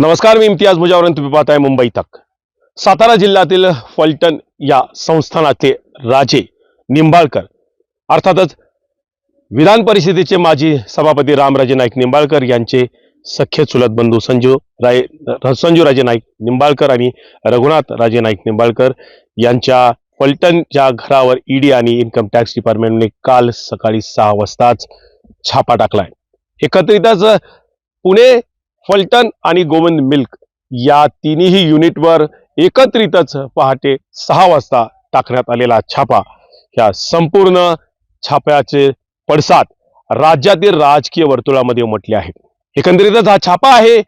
नमस्कार मी इम्तियाज मुजावर तुम्ही पाहताय मुंबई तक. सातारा जिल्ह्यातील फलटण या संस्थानाचे राजे निंबाळकर अर्थातच विधान परिषदेचे माजी सभापती रामराजे नाईक निंबाळकर यांचे सख्य चुलत बंधू संजू राय संजू राजे नाईक निंबाळकर आणि रघुनाथ राजे नाईक निंबाळकर यांच्या फलटणच्या घरावर ईडी आणि इन्कम टॅक्स डिपार्टमेंटने काल सकाळी सहा वाजताच छापा टाकलाय. एकत्रितच पुणे फलटण आणि गोविंद मिल्क या तिन्ही युनिटवर एकत्रितच पहाटे सहा वाजता टाकण्यात आलेला छापा. या संपूर्ण छाप्याचे पडसाद राज्यातील राजकीय वर्तुळामध्ये उमटले आहेत. एकंदरीतच हा छापा आहे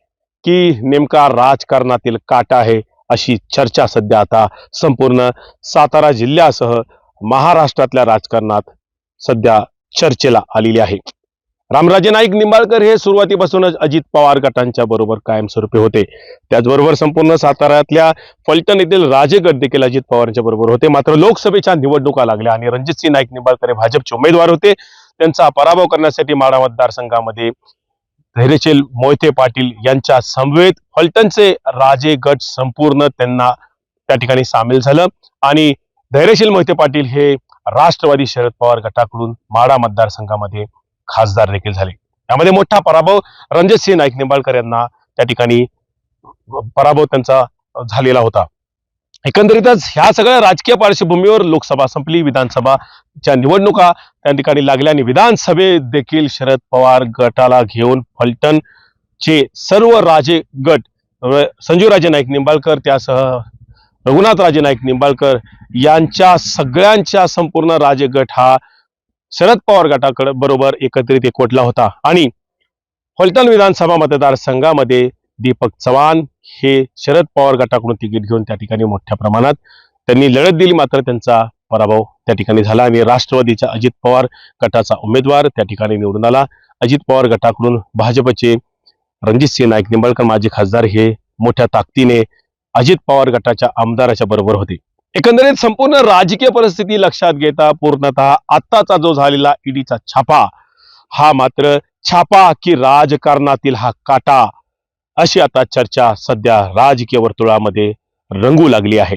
की नेमका राजकारणातील काटा आहे अशी चर्चा सध्या आता संपूर्ण सातारा जिल्ह्यासह महाराष्ट्रातल्या राजकारणात सध्या चर्चेला आलेली आहे. रामराजे नाईक निंबाळकर हे सुरुवातीपासूनच अजित पवार गटांच्या बरोबर कायमस्वरूपी होते. त्याचबरोबर संपूर्ण साताऱ्यातल्या फलटण येथील राजेगड देखील अजित पवारांच्या बरोबर होते. मात्र लोकसभेच्या निवडणुका लागल्या आणि रणजितसिंह नाईक निंबाळकर हे भाजपचे उमेदवार होते. त्यांचा पराभव करण्यासाठी माडा मतदारसंघामध्ये धैर्यशील मोहिते पाटील यांच्या समवेत फलटणचे राजे गट संपूर्ण त्यांना त्या ठिकाणी सामील झालं आणि धैर्यशील मोहिते पाटील हे राष्ट्रवादी शरद पवार गटाकडून माडा मतदारसंघामध्ये खासदार देखील झाले. यामध्ये मोठा पराभव रणजितसिंह नाईक निंबाळकर यांना त्या ठिकाणी पराभव त्यांचा झालेला होता. एकंदरीतच ह्या सगळ्या राजकीय पार्श्वभूमीवर लोकसभा संपली विधानसभाच्या निवडणुका त्या ठिकाणी लागल्या आणि विधानसभेत देखील शरद पवार गटाला घेऊन फलटणचे सर्व राजे गट संजीव राजे नाईक निंबाळकर त्यासह रघुनाथ राजे नाईक निंबाळकर यांच्या सगळ्यांच्या संपूर्ण राजे गट हा शरद पवार गटाकडे बरोबर एकत्रित एकवटला होता. आणि फलटण विधानसभा मतदारसंघामध्ये दीपक चव्हाण हे शरद पवार गटाकडून तिकीट घेऊन त्या ठिकाणी मोठ्या प्रमाणात त्यांनी लढत दिली. मात्र त्यांचा पराभव त्या ठिकाणी झाला आणि राष्ट्रवादीच्या अजित पवार गटाचा उमेदवार त्या ठिकाणी निवडून आला. अजित पवार गटाकडून भाजपचे रणजित सिंह नाईक निंबाळकर माजी खासदार हे मोठ्या ताकदीने अजित पवार गटाच्या आमदाराच्या बरोबर होते. एकंदरीत संपूर्ण राजकीय परिस्थिती लक्षात घेता पूर्णतः आत्ताचा जो झालेला ईडीचा छापा हा मात्र छापा की राजकारणातील हा काटा अशी आता चर्चा सध्या राजकीय वर्तुळामध्ये रंगू लागली आहे.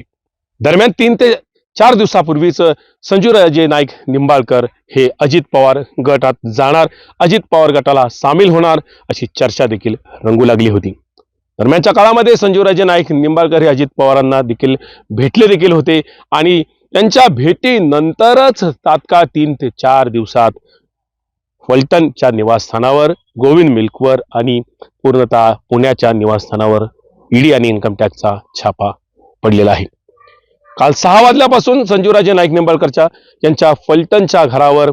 दरम्यान तीन ते चार दिवसापूर्वीच संजूराजे नाईक निंबाळकर हे अजित पवार गटात जाणार अजित पवार गटाला सामील होणार अशी चर्चा देखील रंगू लागली होती. दरम्यानच्या काळामध्ये संजीवराजे नाईक निंबाळकर हे अजित पवारांना देखील भेटले देखील होते. आणि त्यांच्या भेटीनंतरच तात्काळ तीन ते चार दिवसात फलटणच्या निवासस्थानावर गोविंद मिल्कवर आणि पूर्णतः पुण्याच्या निवासस्थानावर ईडी आणि इन्कम टॅक्सचा छापा पडलेला आहे. काल सहा वाजल्यापासून संजीवराजे नाईक निंबाळकरच्या यांच्या फलटणच्या घरावर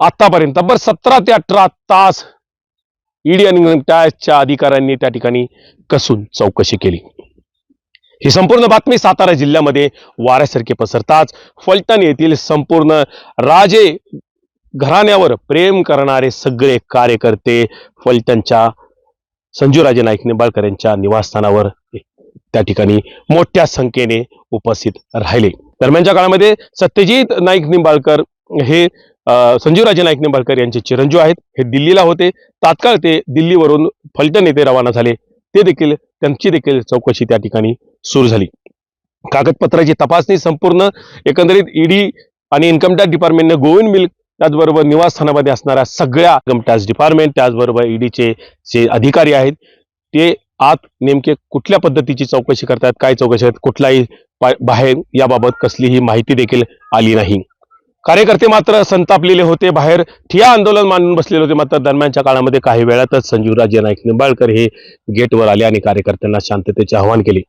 आतापर्यंत तब्बल सतरा ते अठरा तास ईडी आणि इन्कम अधिकाऱ्यांनी त्या ठिकाणी कसून चौकशी केली. ही संपूर्ण बातमी सातारा जिल्ह्यामध्ये वाऱ्यासारखी पसरताच फलटण येथील संपूर्ण राजे घराण्यावर प्रेम करणारे सगळे कार्यकर्ते फलटणच्या संजूराजे नाईक निंबाळकर यांच्या निवासस्थानावर त्या ठिकाणी मोठ्या संख्येने उपस्थित राहिले. दरम्यानच्या काळामध्ये सत्यजित नाईक निंबाळकर हे संजीवराजे नाईक निंबाळकर यांचे चिरंजीव आहेत. हे दिल्लीला होते. तात्काळ ते दिल्लीवरून फलटण येथे रवाना झाले. ते देखील त्यांची देखील चौकशी त्या ठिकाणी सुरू झाली. कागदपत्राची तपासणी संपूर्ण एकंदरीत ईडी आणि इन्कम टॅक्स डिपार्टमेंटने गोविंद मिल्क त्याचबरोबर निवासस्थानामध्ये असणाऱ्या सगळ्या इन्कम टॅक्स डिपार्टमेंट त्याचबरोबर ईडीचे जे अधिकारी आहेत ते आत नेमके कुठल्या पद्धतीची चौकशी करतात काय चौकशी आहेत कुठलाही बाहेर याबाबत कसलीही माहिती देखील आली नाही. कार्यकर्ते मात्र संतापलेले होते. बाहेर ठिया आंदोलन मांडून बसलेले होते. मात्र दरम्यानच्या काळामध्ये काही वेळातच संजीवराजे नाईक निंबाळकर हे गेटवर आले आणि कार्यकर्त्यांना शांततेचे आवाहन केले.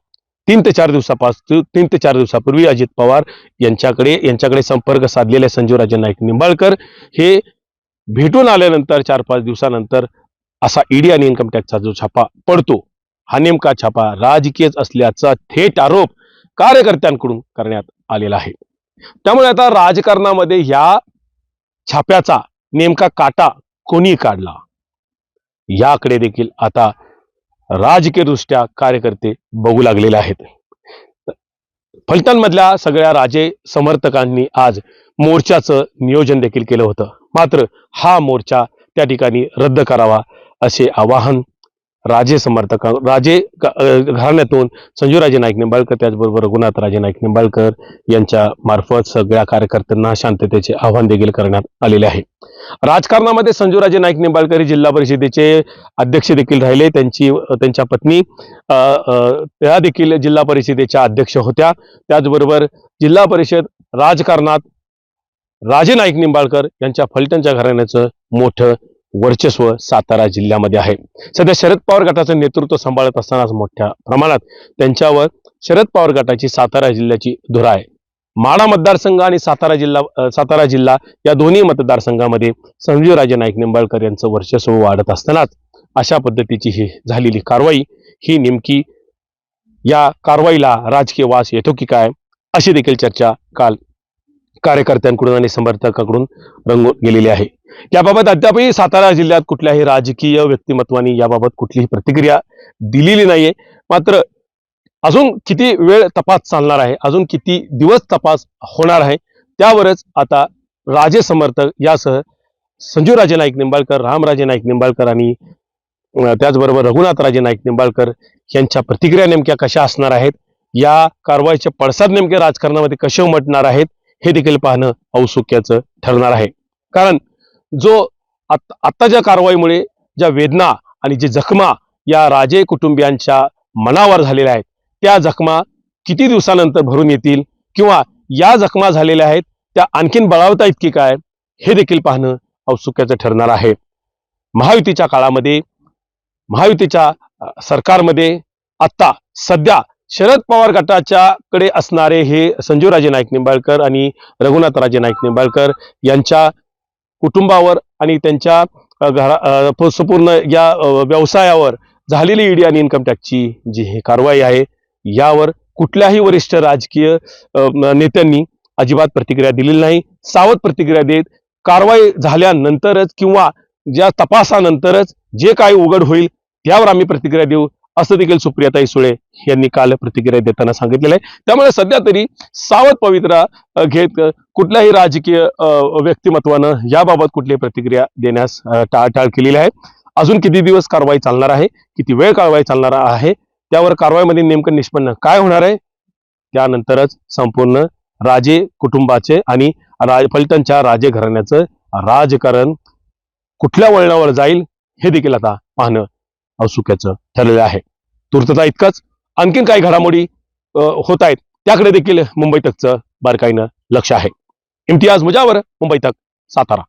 तीन ते चार दिवसापासून तीन ते चार दिवसापूर्वी अजित पवार यांच्याकडे यांच्याकडे संपर्क साधलेले संजीवराजे नाईक निंबाळकर हे भेटून आल्यानंतर चार पाच दिवसानंतर असा ईडी आणि इन्कम टॅक्सचा जो छापा पडतो हा नेमका छापा राजकीयच असल्याचा थेट आरोप कार्यकर्त्यांकडून करण्यात आलेला आहे. त्यामुळे आता राजकारणामध्ये ह्या छाप्याचा नेमका काटा कोणी काढला? याकडे देखील आता राजकीय दृष्ट्या कार्यकर्ते बघू लागलेले आहेत. फलटणमधल्या सगळ्या राजे समर्थकांनी आज मोर्चाचं नियोजन देखील केलं होतं. मात्र हा मोर्चा त्या ठिकाणी रद्द करावा असे आवाहन राजे समर्थक राजे घराण्यातून संजूराजे नाईक निंबाळकर त्याचबरोबर रघुनाथ राजे नाईक निंबाळकर यांच्या मार्फत सगळ्या कार्यकर्त्यांना शांततेचे आव्हान देखील करण्यात आलेले आहे. राजकारणामध्ये संजूराजे नाईक निंबाळकर हे जिल्हा परिषदेचे अध्यक्ष देखील राहिले. त्यांची त्यांच्या पत्नी त्या देखील जिल्हा परिषदेच्या अध्यक्ष होत्या. त्याचबरोबर जिल्हा परिषद राजकारणात राजे नाईक निंबाळकर यांच्या फलटणच्या घराण्याचं मोठं वर्चस्व सातारा जिल्ह्यामध्ये आहे. सध्या शरद पवार गटाचं नेतृत्व सांभाळत असतानाच मोठ्या प्रमाणात त्यांच्यावर शरद पवार गटाची सातारा जिल्ह्याची धुरा आहे. माडा मतदारसंघ आणि सातारा जिल्हा सातारा जिल्हा या दोन्ही मतदारसंघामध्ये संजीवराजे नाईक निंबाळकर यांचं वर्चस्व वाढत असतानाच अशा पद्धतीची ही झालेली कारवाई ही नेमकी या कारवाईला राजकीय वास येतो की काय अशी देखील चर्चा काल कार्यकर्त्यांकडून आणि समर्थकाकडून रंगून गेलेली आहे. याबाबत अद्यापही सातारा जिल्ह्यात कुठल्याही राजकीय व्यक्तिमत्वानी याबाबत कुठलीही प्रतिक्रिया दिलेली नाहीये. मात्र अजून किती वेळ तपास चालणार आहे? अजून किती दिवस तपास होणार आहे? त्यावरच आता राजे समर्थक यासह संजूराजे नाईक निंबाळकर रामराजे नाईक निंबाळकर आणि त्याचबरोबर रघुनाथराजे नाईक निंबाळकर यांच्या प्रतिक्रिया नेमक्या कशा असणार आहेत? या कारवाईचे पडसाद नेमके राजकारणामध्ये कसे उमटणार आहेत? हे देखील पाहणं औत्सुक्याचं ठरणार आहे. कारण जो आत- आत्ताच्या कारवाईमुळे ज्या वेदना आणि जे जखमा या राजे कुटुंबियांच्या मनावर झालेल्या आहेत त्या जखमा किती दिवसानंतर भरून येतील किंवा या जखमा झालेल्या आहेत त्या आणखीन बळावता की काय हे देखील पाहणं औत्सुक्याचं ठरणार आहे. महायुतीच्या काळामध्ये महायुतीच्या सरकारमध्ये आत्ता सध्या शरद पवार गटाच्या कडे असणारे हे संजीवराजे नाईक निंबाळकर आणि रघुनाथराजे नाईक निंबाळकर यांच्या कुटुंबावर आणि त्यांच्या घरा संपूर्ण या व्यवसायावर झालेली ईडी आणि इन्कम टॅक्सची जी ही कारवाई आहे यावर कुठल्याही वरिष्ठ राजकीय नेत्यांनी अजिबात प्रतिक्रिया दिलेली नाही. सावध प्रतिक्रिया देत कारवाई झाल्यानंतरच किंवा ज्या तपासानंतरच जे काही उघड होईल त्यावर आम्ही प्रतिक्रिया देऊ. असं देखील सुप्रियाताई सुळे यांनी काल प्रतिक्रिया देताना सांगितलेलं आहे. त्यामुळे सध्या तरी सावध पवित्रा घेत कुठल्याही राजकीय व्यक्तिमत्वानं याबाबत कुठली प्रतिक्रिया देण्यास टाळटाळ केलेली आहे. अजून किती दिवस कारवाई चालणार आहे? किती वेळ कारवाई चालणार आहे? त्यावर कारवाईमध्ये नेमकं निष्पन्न काय होणार आहे? त्यानंतरच संपूर्ण राजे कुटुंबाचे आणि राज फलटणच्या राजे घराण्याचं राजकारण कुठल्या वळणावर जाईल हे देखील आता पाहणं औत्सुक्याचं ठरलेलं आहे. तुर्तता इतकंच. आणखीन काही घडामोडी होत आहेत त्याकडे देखील मुंबई तकचं बारकाईनं लक्ष आहे. इम्तियाज मुजावर मुंबई तक सातारा.